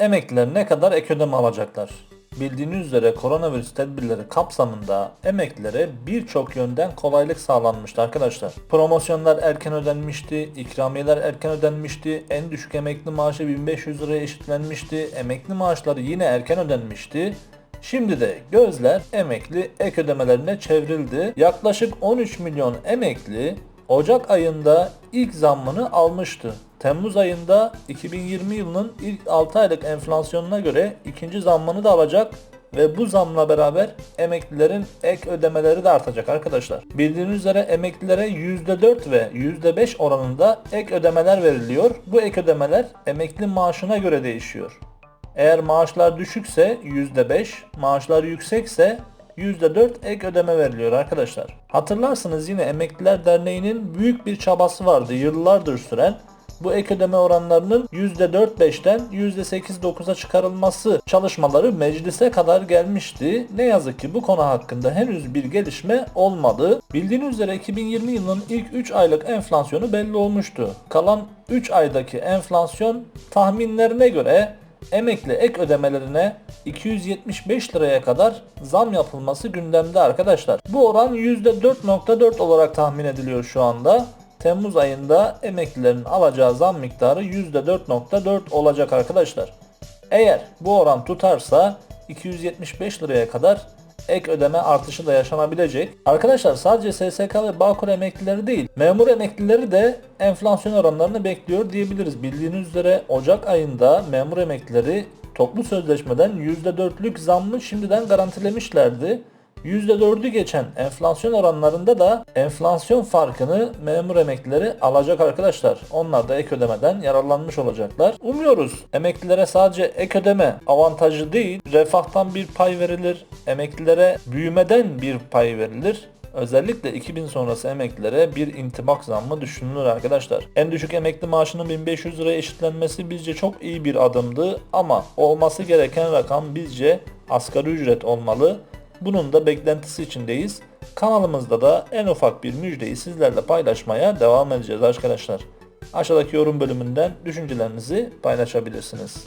Emekliler ne kadar ek ödeme alacaklar? Bildiğiniz üzere koronavirüs tedbirleri kapsamında emeklilere birçok yönden kolaylık sağlanmıştı arkadaşlar. Promosyonlar erken ödenmişti, ikramiyeler erken ödenmişti, en düşük emekli maaşı 1500 liraya eşitlenmişti, emekli maaşları yine erken ödenmişti. Şimdi de gözler emekli ek ödemelerine çevrildi. Yaklaşık 13 milyon emekli Ocak ayında ilk zammını almıştı. Temmuz ayında 2020 yılının ilk 6 aylık enflasyonuna göre ikinci zammını da alacak ve bu zamla beraber emeklilerin ek ödemeleri de artacak arkadaşlar. Bildiğiniz üzere emeklilere %4 ve %5 oranında ek ödemeler veriliyor. Bu ek ödemeler emekli maaşına göre değişiyor. Eğer maaşlar düşükse %5, maaşlar yüksekse %4 ek ödeme veriliyor arkadaşlar. Hatırlarsınız yine Emekliler Derneği'nin büyük bir çabası vardı yıllardır süren. Bu ek ödeme oranlarının %4-5'ten %8-9'a çıkarılması çalışmaları meclise kadar gelmişti. Ne yazık ki bu konu hakkında henüz bir gelişme olmadı. Bildiğiniz üzere 2020 yılının ilk 3 aylık enflasyonu belli olmuştu. Kalan 3 aydaki enflasyon tahminlerine göre emekli ek ödemelerine 275 liraya kadar zam yapılması gündemde arkadaşlar. Bu oran %4.4 olarak tahmin ediliyor şu anda. Temmuz ayında emeklilerin alacağı zam miktarı %4.4 olacak arkadaşlar. Eğer bu oran tutarsa 275 liraya kadar ek ödeme artışı da yaşanabilecek. Arkadaşlar sadece SSK ve Bağkur emeklileri değil, memur emeklileri de enflasyon oranlarını bekliyor diyebiliriz. Bildiğiniz üzere Ocak ayında memur emeklileri toplu sözleşmeden %4'lük zammı şimdiden garantilemişlerdi. %4'ü geçen enflasyon oranlarında da enflasyon farkını memur emeklileri alacak arkadaşlar. Onlar da ek ödemeden yararlanmış olacaklar. Umuyoruz emeklilere sadece ek ödeme avantajı değil, refahtan bir pay verilir, emeklilere büyümeden bir pay verilir. Özellikle 2000 sonrası emeklilere bir intibak zammı düşünülür arkadaşlar. En düşük emekli maaşının 1500 liraya eşitlenmesi bizce çok iyi bir adımdı ama olması gereken rakam bizce asgari ücret olmalı. Bunun da beklentisi içindeyiz. Kanalımızda da en ufak bir müjdeyi sizlerle paylaşmaya devam edeceğiz arkadaşlar. Aşağıdaki yorum bölümünden düşüncelerinizi paylaşabilirsiniz.